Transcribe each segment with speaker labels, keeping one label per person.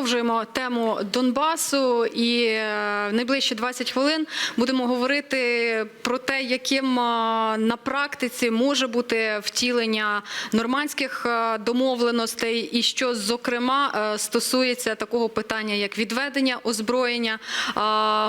Speaker 1: продовжуємо тему Донбасу, і е, в найближчі 20 хвилин будемо говорити про те, яким е, на практиці може бути втілення нормандських е, домовленостей, і що зокрема е, стосується такого питання, як відведення озброєння. Е,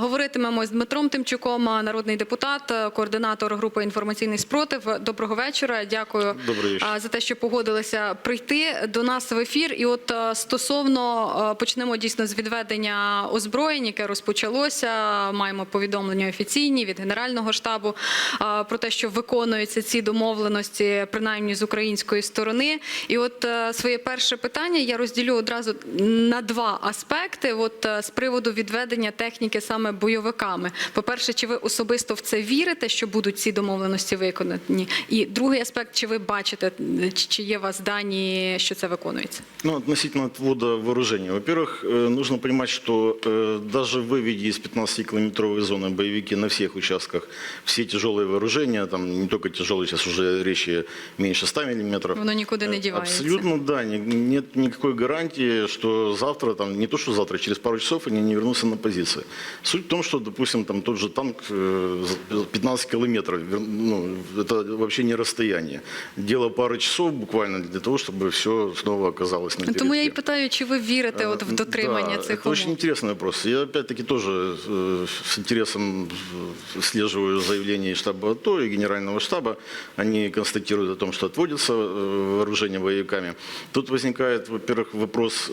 Speaker 1: Говоритимемо з Дмитром Тимчуком, е, народний депутат, е, координатор групи інформаційний спротив. Доброго вечора. Дякую
Speaker 2: Добрий
Speaker 1: е, за те, що погодилися прийти до нас в ефір. І от е, стосовно е, почнемо дійсно з відведення озброєнь, яке розпочалося. Маємо повідомлення офіційні від Генерального штабу е, про те, що виконуються ці домовленості, принаймні з української сторони. І от е, своє перше питання я розділю одразу на два аспекти. От е, з приводу відведення техніки саме бойовиками. По-перше, чи ви особисто в це вірите, що будуть ці домовленості виконані? І другий аспект, чи ви бачите, чи- є у вас дані, що це виконується?
Speaker 2: Ну, относительно отвода вооружения. Во-первых, э, нужно понимать, что э, даже выведя из 15-километровой зоны боевики на всех участках все тяжелые вооружения, там не только тяжелые, сейчас уже речи меньше 100 миллиметров.
Speaker 1: Воно нікуди не
Speaker 2: Э,
Speaker 1: дівається.
Speaker 2: Абсолютно, да. не- Нет никакой гарантии, что завтра, там, не то что завтра, через пару часов они не вернутся на позиции. Суть в том, что, допустим, там тот же танк э, за 15 километров, вер- ну, это вообще не расстояние. Дело пары часов буквально для того, чтобы все снова оказалось на
Speaker 1: Тому я і
Speaker 2: передке.
Speaker 1: питаю, чи ви вірите от в дотримання
Speaker 2: да,
Speaker 1: цих
Speaker 2: это очень
Speaker 1: умов?
Speaker 2: интересный вопрос. Я опять-таки тоже э, с интересом э, слеживаю заявления штаба АТО и генерального штаба. Они констатируют о том, что отводится э, вооружение боевиками. Тут возникает, во-первых, вопрос,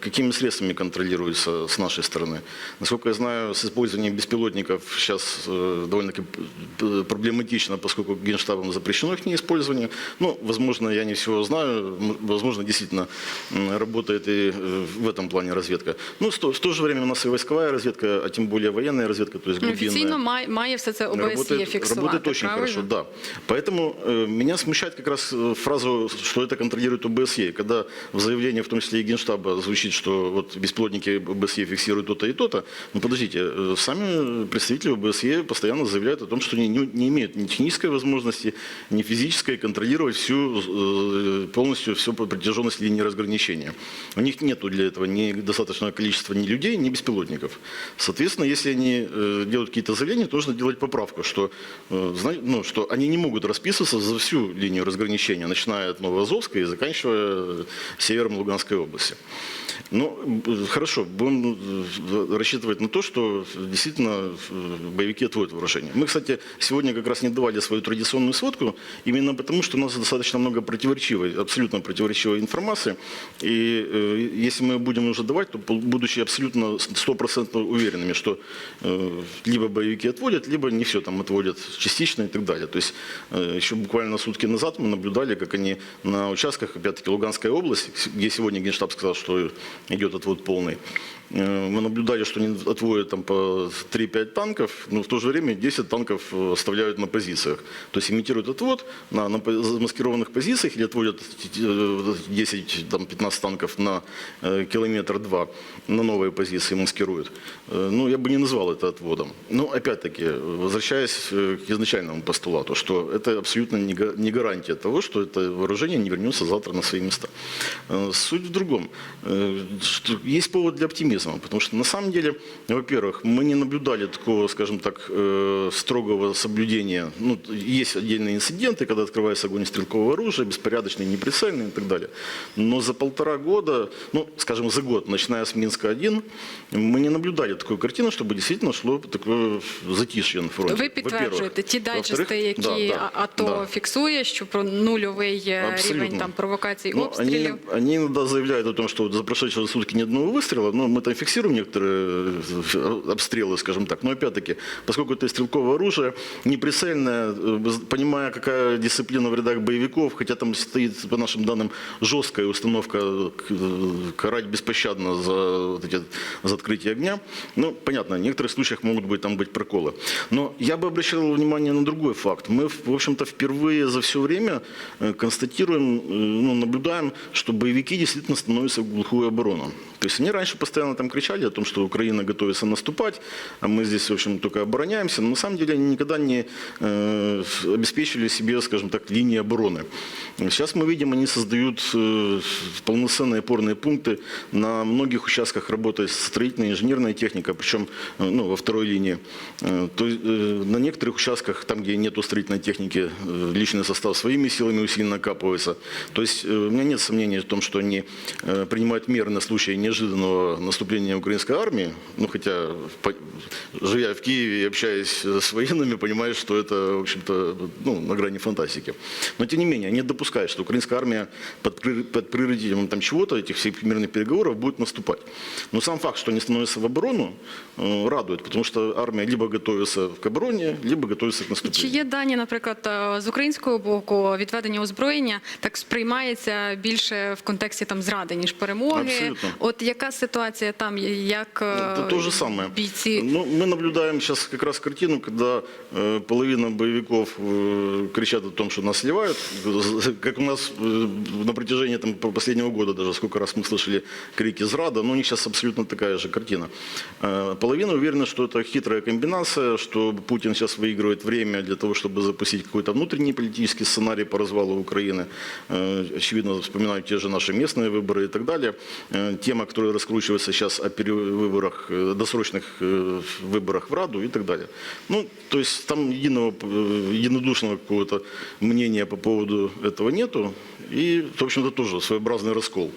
Speaker 2: какими средствами контролируется с нашей стороны. Насколько я знаю, с использованием беспилотников сейчас довольно-таки проблематично, поскольку генштабом запрещено их неиспользование. Ну, возможно, я не всего знаю, возможно, действительно работает и в этом плане разведка. Ну, в то, в то же время у нас и войсковая разведка, а тем более военная разведка, то есть
Speaker 1: Ну,
Speaker 2: глубинная.
Speaker 1: Офіційно має, має все це ОБСЄ
Speaker 2: Работает,
Speaker 1: фіксувати,
Speaker 2: работает очень
Speaker 1: правильно?
Speaker 2: хорошо, да. Поэтому э, меня смущает как раз э, фразу, что это контролирует ОБСЕ. Когда в заявлении, в том числе и Генштаба, звучит, что вот беспилотники ОБСЕ фиксируют то-то и то-то, ну подождите, э, сами представители ОБСЕ постоянно заявляют о том, что они не, не имеют ни технической возможности, ни физической контролировать всю, э, полностью всю протяженность линии разграничения. У них нет для этого ни достаточного количества ни людей, ни беспилотников. Соответственно, если они э, делают какие-то заявления, то нужно делать поправку, что, э, ну, что они не могут расписываться за всю линию разграничения, начиная от Новоазовской и заканчивая севером Луганской области. Ну, хорошо, будем э, рассчитывать на то, что действительно боевики отводят вооружение. Мы, кстати, сегодня как раз не давали свою традиционную сводку, именно потому, что у нас достаточно много противоречивой, абсолютно противоречивой информации. И если мы будем уже давать, то будучи абсолютно стопроцентно уверенными, что э, либо боевики отводят, либо не все там отводят частично и так далее. То есть э, еще буквально сутки назад мы наблюдали, как они на участках, опять-таки, Луганская область, где сегодня Генштаб сказал, что идет отвод полный, э, мы наблюдали, что они отводят там по 3-5 танков, но в то же время 10 танков э, оставляют на позициях. То есть имитируют отвод на, на замаскированных позициях или отводят э, 10-15 танков на э, километр-два на новые позиции маскируют. Э, Ну, я бы не назвал это отводом. Но, опять-таки, возвращаясь э, к изначальному постулату, что это абсолютно не га- не гарантия того, что это вооружение не вернется завтра на свои места. Э, Суть в другом. Что Есть повод для оптимизма, потому что на самом деле, во-первых, мы не наблюдали такого, скажем так, строгого соблюдения. Ну, есть отдельные инциденты, когда открывается огонь стрелкового оружия, беспорядочный, неприцельный и так далее. Но за полтора года, ну, скажем, за год, начиная с Минска-1, мы не наблюдали такой картины, чтобы действительно шло такое затишье на фронте.
Speaker 1: Ви
Speaker 2: во-первых.
Speaker 1: підтверджуєте ті дайджести,
Speaker 2: Во-вторых,
Speaker 1: які
Speaker 2: да, да,
Speaker 1: А- АТО
Speaker 2: да.
Speaker 1: фіксує, що про нульовий е,
Speaker 2: Абсолютно.
Speaker 1: рівень там провокацій
Speaker 2: Ну,
Speaker 1: обстрілів.
Speaker 2: Они, они иногда заявляют о том, что вот за прошедшие сутки ни одного выстрела, но мы там фиксируем некоторые э, обстрелы, скажем так. Но опять-таки, поскольку это стрелковое оружие, неприцельное, э, понимая, какая дисциплина в рядах боевиков, хотя там стоит, по нашим данным, жесткая установка к- э, карать беспощадно за, вот эти, за открытие огня, ну, понятно, в некоторых случаях могут быть там быть проколы. Но я бы обращал внимание на другой факт. Мы, в общем-то, впервые за все время э, констатируем, э, ну, наблюдаем, что боевики действительно становятся в глухую оборону. То есть они раньше постоянно там кричали о том, что Украина готовится наступать, а мы здесь, в общем, только обороняемся. Но на самом деле они никогда не э, обеспечивали себе, скажем так, линии обороны. Сейчас мы видим, они создают э, полноценные опорные пункты. На многих участках работает строительная инженерная техника, причем э, ну, во второй линии. Э, То э, на некоторых участках, там, где нет строительной техники, э, личный состав своими силами усиленно накапывается. То есть э, у меня нет сомнений в том, что они э, принимают меры на случай неожиданного наступления украинской армии. Ну, хотя, по- живя в Киеве и общаясь с военными, понимаешь, что это, в общем-то, ну, на грани фантастики. Но, тем не менее, они допускают, что украинская армия под, пры- под прикрытием там чего-то, этих всех мирных переговоров, будет наступать. Но сам факт, что они становятся в оборону, э, радует, потому что армия либо готовится к обороне, либо готовится к
Speaker 1: Чи
Speaker 2: наступлению.
Speaker 1: є дані, наприклад, е, з українського боку відведення озброєння так сприймається більше в контексті там зради ніж перемоги?
Speaker 2: Абсолютно.
Speaker 1: От яка ситуація там? Як е,
Speaker 2: Это то же самое.
Speaker 1: бійці?
Speaker 2: Ну, мы наблюдаем сейчас как раз картину, когда э, половина боевиков э, кричат о том, что нас сливают. Как у нас э, на протяжении там, по- последнего года даже сколько раз мы слышали крики «зрада», но у них сейчас абсолютно такая же картина. Э, половина уверена, что это хитрая комбинация, что Путин сейчас выигрывает время для того, чтобы запустить какой-то внутренний политический сценарий по развалу Украины. Э, очевидно, вспоминают те же наши местные выборы и так далее. Э, тема, которая раскручивается сейчас о перевыборах, э, досрочных э, выборах в Раду и так далее. Ну, то есть там единого, э, единодушного какого-то мнения по поводу этого нету. И, в общем-то, тоже своеобразный раскол.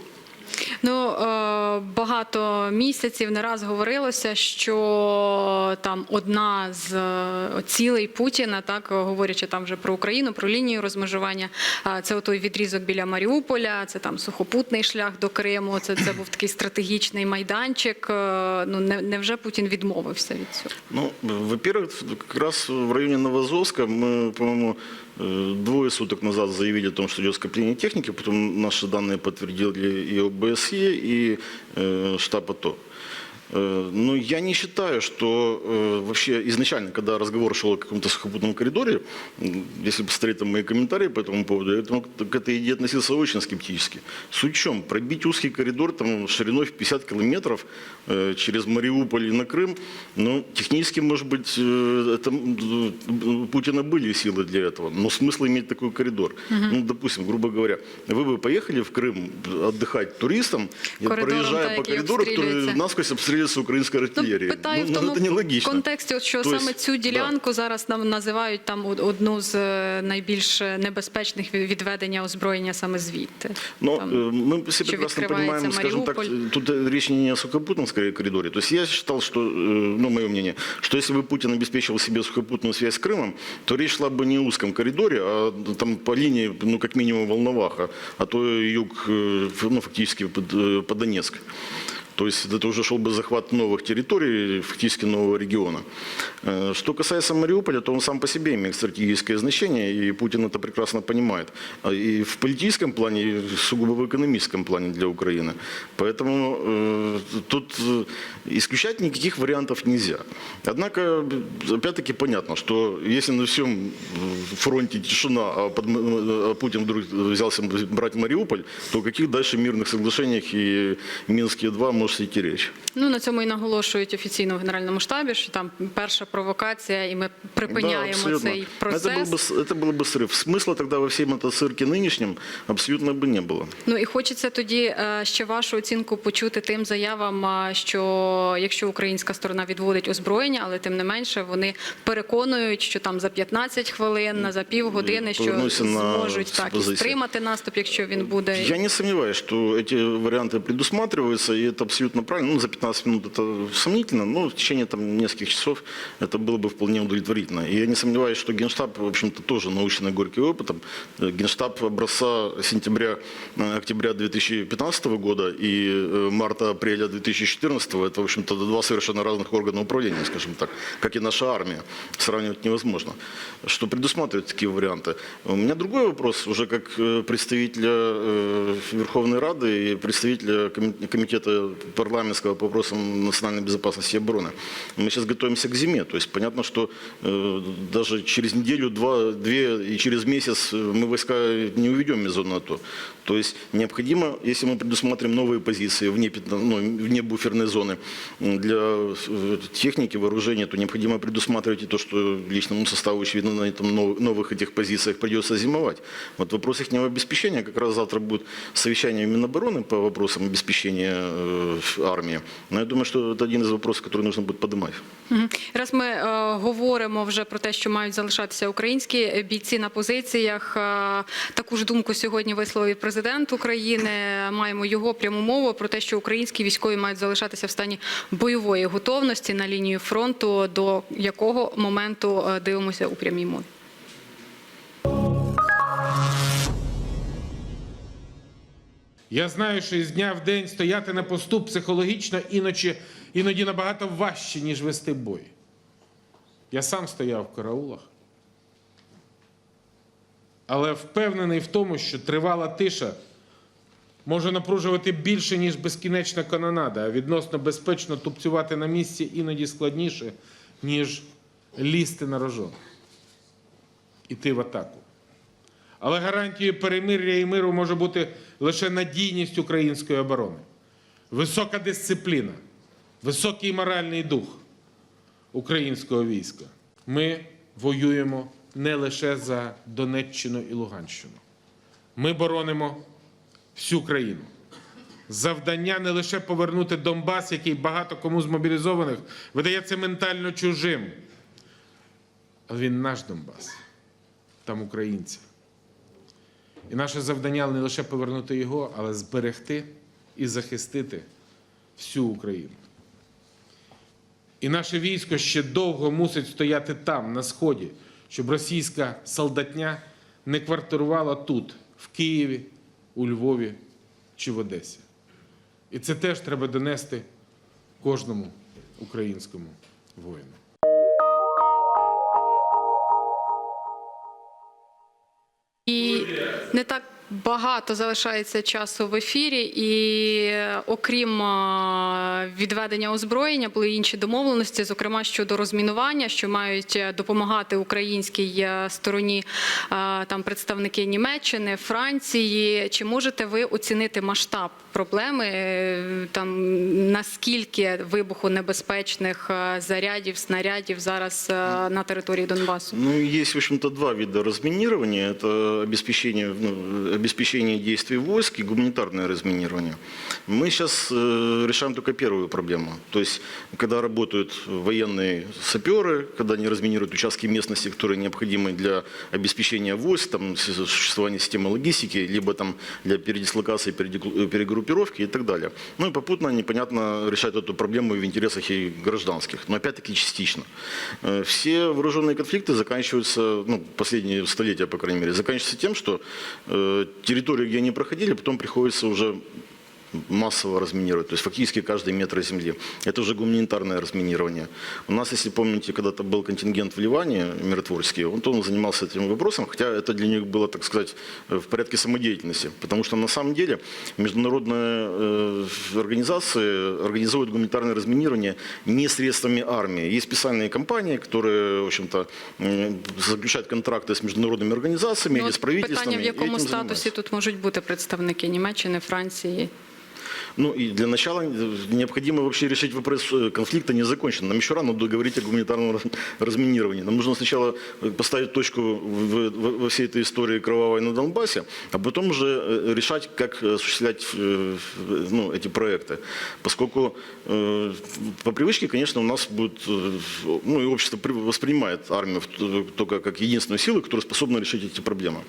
Speaker 1: Ну е, багато місяців не раз говорилося, що там одна з е, цілей Путіна, так говорячи там вже про Україну, про лінію розмежування, е, це той відрізок біля Маріуполя, це там сухопутний шлях до Криму. Це, це був такий стратегічний майданчик. Е, Ну не невже Путін відмовився від цього?
Speaker 2: Ну, во-первых, как раз в районе Новозовска мы, по-моему, э, двое суток назад заявили о том, что идет скопление техники, потом наши данные подтвердили и ОБСЕ, и э, штаб АТО. Э, Но я не считаю, что э, вообще изначально, когда разговор шел о каком-то сухопутном коридоре, если посмотреть там мои комментарии по этому поводу, я этому- к этой идее относился очень скептически. Суть в чем? Пробить узкий коридор там, шириной в 50 километров э, через Мариуполь и на Крым, ну, технически, может быть, это, у Путина были силы для этого, но смысл иметь такой коридор? Ну, допустим, грубо говоря, вы бы поехали в Крым отдыхать туристам, проезжая по коридору, который насквозь обстреливается украинской артиллерией.
Speaker 1: Ну, питаю
Speaker 2: ну,
Speaker 1: в тому
Speaker 2: ну, это нелогично.
Speaker 1: контексті, от що
Speaker 2: То
Speaker 1: саме
Speaker 2: есть,
Speaker 1: цю
Speaker 2: да.
Speaker 1: ділянку зараз нам називають там од- одну з е, найбільш небезпечних від- відведення озброєння саме звідти.
Speaker 2: Но
Speaker 1: Там,
Speaker 2: э, мы все
Speaker 1: что
Speaker 2: прекрасно
Speaker 1: відкривається
Speaker 2: понимаем, скажем так,
Speaker 1: Маріуполь.
Speaker 2: э, тут э, речь не о сухопутном, скорее, коридоре. То есть я считал, что, э, ну, мое мнение, что если бы Путин обеспечивал себе сухопутную связь с Крымом, то речь шла бы не о узком коридоре, а там по линии, ну, как минимум, Волноваха, а то и юг, э, ф- ну, фактически под, э, по Донецк. То есть это уже шел бы захват новых территорий, фактически нового региона. Э, Что касается Мариуполя, то он сам по себе имеет стратегическое значение, и Путин это прекрасно понимает. А И в политическом плане, и сугубо в экономическом плане для Украины. Поэтому э, тут э, исключать никаких вариантов нельзя. Однако, опять-таки понятно, что если на всем фронте тишина, а, под э, а Путин вдруг взялся брать Мариуполь, то каких дальше мирных соглашениях и Минске-2 может идти речь?
Speaker 1: Ну на цьому і наголошують офіційно в генеральному штабі, що там перша провокація, і ми припиняємо
Speaker 2: абсолютно.
Speaker 1: цей
Speaker 2: Это был,
Speaker 1: процес.
Speaker 2: бы, с- это был бы срыв. Смысла тогда во всем этом цирке нынешнем абсолютно бы не было.
Speaker 1: Ну і хочеться тоді е, ще вашу оцінку почути тим заявам, а, що якщо українська сторона відводить озброєння, але тим не менше вони переконують, що там за 15 хвилин, на за півгодини, що
Speaker 2: Повернуся на
Speaker 1: зможуть так і
Speaker 2: позицію.
Speaker 1: стримати наступ, якщо він буде.
Speaker 2: Я не сомневаюсь, что эти варианты предусматриваются, и это абсолютно правильно. Ну, за 15 минут это сомнительно, но в течение там, нескольких часов это было бы вполне удовлетворительно. И я не сомневаюсь, что Генштаб, в общем-то, тоже наученный горьким опытом. Э, Генштаб образца сентября, э, октября 2015 года и э, марта-апреля 2014 это, в общем-то, два совершенно разных органа управления, скажем так, как и наша армия. Сравнивать невозможно. Что предусматривает такие варианты. У меня другой вопрос, уже как представителя Верховной Рады и представителя коми- Комитета парламентского по вопросам национальной безопасности и обороны. Мы сейчас готовимся к зиме. То есть понятно, что э, даже через неделю, два, две и через месяц э, мы войска не уведем из зоны АТО. То есть необходимо, если мы предусматриваем новые позиции вне, пятна- ну, вне буферной зоны м, для э, техники, вооружения, то необходимо предусматривать и то, что личному составу, очевидно, на этом нов- новых этих позициях придется зимовать. Вот вопрос их обеспечения, как раз завтра будет совещание Минобороны по вопросам обеспечения э, армии. Но я думаю, что это один из вопросов, который нужно будет поднимать.
Speaker 1: Мгм. Раз ми е, говоримо вже про те, що мають залишатися українські е, бійці на позиціях, е, таку ж думку сьогодні висловив і президент України. Маємо його пряму мову про те, що українські військові мають залишатися в стані бойової готовності на лінію фронту, до якого моменту е, дивимося у прямій мові.
Speaker 3: Я знаю, що із дня в день стояти на посту психологічно іноді, іноді набагато важче, ніж вести бой. Я сам стояв в караулах. Але впевнений в тому, що тривала тиша може напружувати більше, ніж безкінечна канонада, а відносно безпечно тупцювати на місці іноді складніше, ніж лізти на рожон. Іти в атаку. Але гарантією перемир'я і миру може бути лише надійність української оборони, висока дисципліна, високий моральний дух українського війська. Ми воюємо не лише за Донеччину і Луганщину. Ми боронимо всю країну. Завдання не лише повернути Донбас, який багато кому з мобілізованих видається ментально чужим. Але він наш Донбас, там українці. І наше завдання не лише повернути його, але зберегти і захистити всю Україну. І наше військо ще довго мусить стояти там, на сході, щоб російська солдатня не квартирувала тут, в Києві, у Львові чи в Одесі. І це теж треба донести кожному українському воїну.
Speaker 1: І не так багато залишається часу в ефірі, і окрім відведення озброєння, були інші домовленості, зокрема щодо розмінування, що мають е, допомагати українській е, стороні е, там представники Німеччини, Франції. Чи можете ви оцінити масштаб проблеми? е, Там наскільки вибухонебезпечних е, зарядів, снарядів зараз е, на території Донбасу?
Speaker 2: Ну, есть, в общем-то, два вида разминирования. Это обеспечение, ну, обеспечение действий войск и гуманитарное разминирование. Мы сейчас э, решаем только первую проблему. То есть, когда работают военные саперы, когда они разминируют участки местности, которые необходимы для обеспечения войск, там, с- существования системы логистики, либо там для передислокации, передиклу- перегруппировки и так далее. Ну и попутно непонятно решать эту проблему в интересах и гражданских, но опять-таки частично. Э, Все вооруженные конфликты заканчиваются, ну, последние столетия, по крайней мере, заканчиваются тем, что э, территории, где они проходили, потом приходится уже массово разминировать, то есть фактически каждый метр земли. Это уже гуманитарное разминирование. У нас, если помните, когда-то был контингент в Ливане, миротворческий, он, он занимался этим вопросом, хотя это для них было, так сказать, э, в порядке самодеятельности. Потому что на самом деле международные э, организации организуют гуманитарное разминирование не средствами армии. Есть специальные компании, которые, в общем-то, м, заключают контракты с международными организациями
Speaker 1: Ну,
Speaker 2: или
Speaker 1: от
Speaker 2: с правительствами.
Speaker 1: питання, в
Speaker 2: и
Speaker 1: якому
Speaker 2: этим
Speaker 1: статусі
Speaker 2: занимаются.
Speaker 1: тут можуть бути представники Німеччини, Франції?
Speaker 2: Ну и для начала необходимо вообще решить вопрос э, конфликта не закончен. Нам еще рано говорить о гуманитарном раз- разминировании. Нам нужно сначала э, поставить точку во всей этой истории кровавой на Донбассе, а потом уже э, решать, как осуществлять э, ну, эти проекты. Поскольку э, по привычке, конечно, у нас будет, э, ну и общество при- воспринимает армию только как единственную силу, которая способна решить эти проблемы.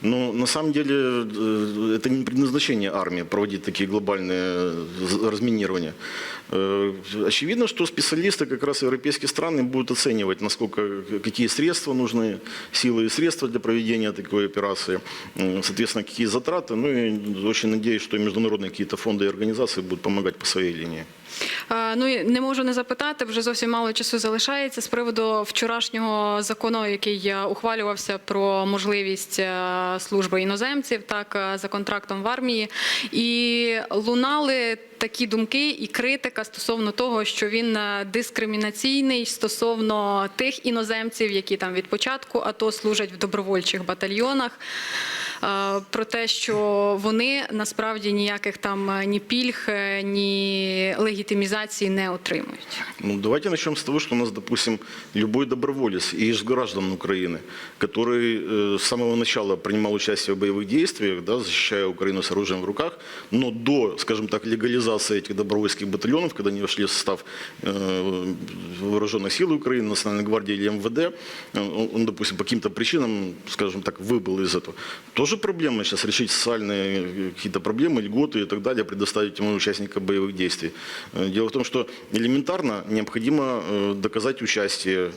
Speaker 2: Но на самом деле э, это не предназначение армии проводить такие глобальные э, разминирования. Э, Очевидно, что специалисты как раз европейские страны будут оценивать, насколько, какие средства нужны, силы и средства для проведения такой операции, соответственно, какие затраты. Ну и очень надеюсь, что международные какие-то фонды и организации будут помогать по своей линии.
Speaker 1: Е, Ну і не можу не запитати, вже зовсім мало часу залишається з приводу вчорашнього закону, який е, ухвалювався про можливість е, служби іноземців, так за контрактом в армії, і лунали. Такі думки і критика стосовно того, що він дискримінаційний стосовно тих іноземців, які там від початку АТО служать в добровольчих батальйонах Е, Про те, що вони насправді ніяких там е, ні пільг, е, ні легітимізації не отримують.
Speaker 2: Ну, давайте начнем с того, что у нас, допустим, любой доброволец и из граждан Украины, который э, с самого начала принимал участие в боевых действиях, да, защищая Украину с оружием в руках, но до, скажем так, легализации этих добровольских батальонов, когда они вошли в состав э, вооруженных сил Украины, Национальной гвардии или МВД, э, он, он, допустим, по каким-то причинам, скажем так, выбыл из этого. Тоже проблема сейчас решить социальные э, какие-то проблемы, льготы и так далее, предоставить ему участника боевых действий. Э, Дело в том, что элементарно необходимо э, доказать участие,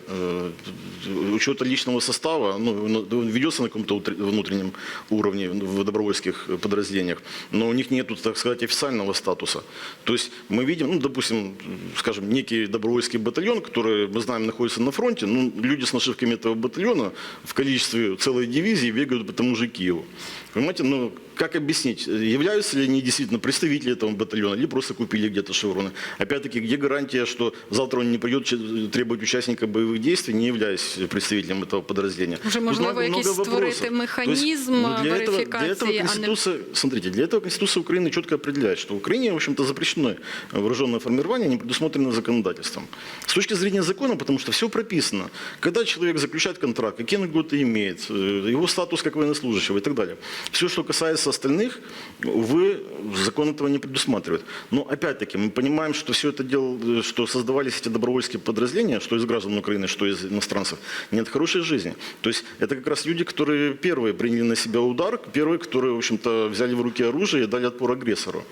Speaker 2: учета личного состава, ну, ну, ведется на каком-то утр- внутреннем уровне в добровольских подразделениях, но у них нет, так сказать, официального статуса. То есть мы видим, ну, допустим, скажем, некий добровольский батальон, который, мы знаем, находится на фронте, ну, люди с нашивками этого батальона в количестве целой дивизии бегают по тому же Киеву. you Понимаете, ну, как объяснить, являются ли они действительно представители этого батальона, или просто купили где-то шевроны. Опять-таки, где гарантия, что завтра он не придет че- требовать участника боевых действий, не являясь представителем этого подразделения?
Speaker 1: Уже,
Speaker 2: Тут
Speaker 1: можливо,
Speaker 2: много
Speaker 1: якийсь
Speaker 2: вопросов.
Speaker 1: створити
Speaker 2: То есть,
Speaker 1: механізм
Speaker 2: ну, для этого, для
Speaker 1: верифікації,
Speaker 2: этого
Speaker 1: а не
Speaker 2: Конституция, смотрите, для этого Конституция Украины четко определяет, что в Украине, в общем-то, запрещено вооруженное формирование, не предусмотрено законодательством. С точки зрения закона, потому что все прописано. Когда человек заключает контракт, какие льготы имеет, э, его статус как военнослужащего и так далее. Все, что касается остальных, увы, закон этого не предусматривает. Но опять-таки мы понимаем, что все это дело, что создавались эти добровольские подразделения, что из граждан Украины, что из иностранцев, не от хорошей жизни. То есть это как раз люди, которые первые приняли на себя удар, первые, которые, в общем-то, взяли в руки оружие и дали отпор агрессору.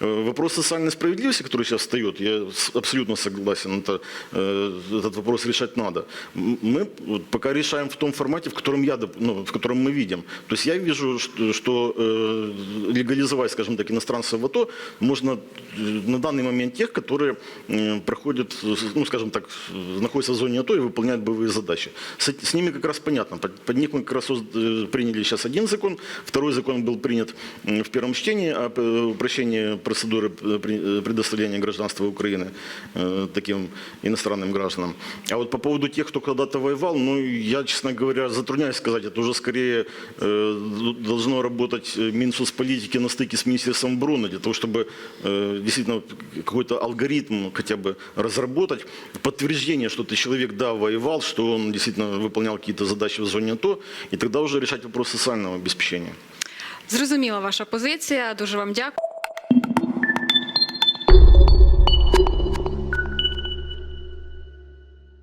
Speaker 2: Э, Вопрос социальной справедливости, который сейчас встает, я абсолютно согласен, это, э, этот вопрос решать надо. Мы пока решаем в том формате, в котором, я, ну, в котором мы видим. То есть я вижу, что, что э, легализовать, скажем так, иностранцев в АТО можно э, на данный момент тех, которые э, проходят, э, ну, скажем так, находятся в зоне АТО и выполняют боевые задачи. С, с ними как раз понятно. Под, под них мы как раз э, приняли сейчас один закон, второй закон был принят в первом чтении о упрощении процедуры предоставления гражданства Украины э, таким иностранным гражданам. А вот по поводу тех, кто когда-то воевал, ну, я, честно говоря, затрудняюсь сказать, это уже скорее э, должно работать э, Минсоцполитики на стыке с Министерством обороны, для того, чтобы э, действительно какой-то алгоритм хотя бы разработать, подтверждение, что ты человек, да, воевал, что он действительно выполнял какие-то задачи в зоне АТО, и тогда уже решать вопрос социального обеспечения.
Speaker 1: Зрозуміла ваша позиція. Дуже вам дякую.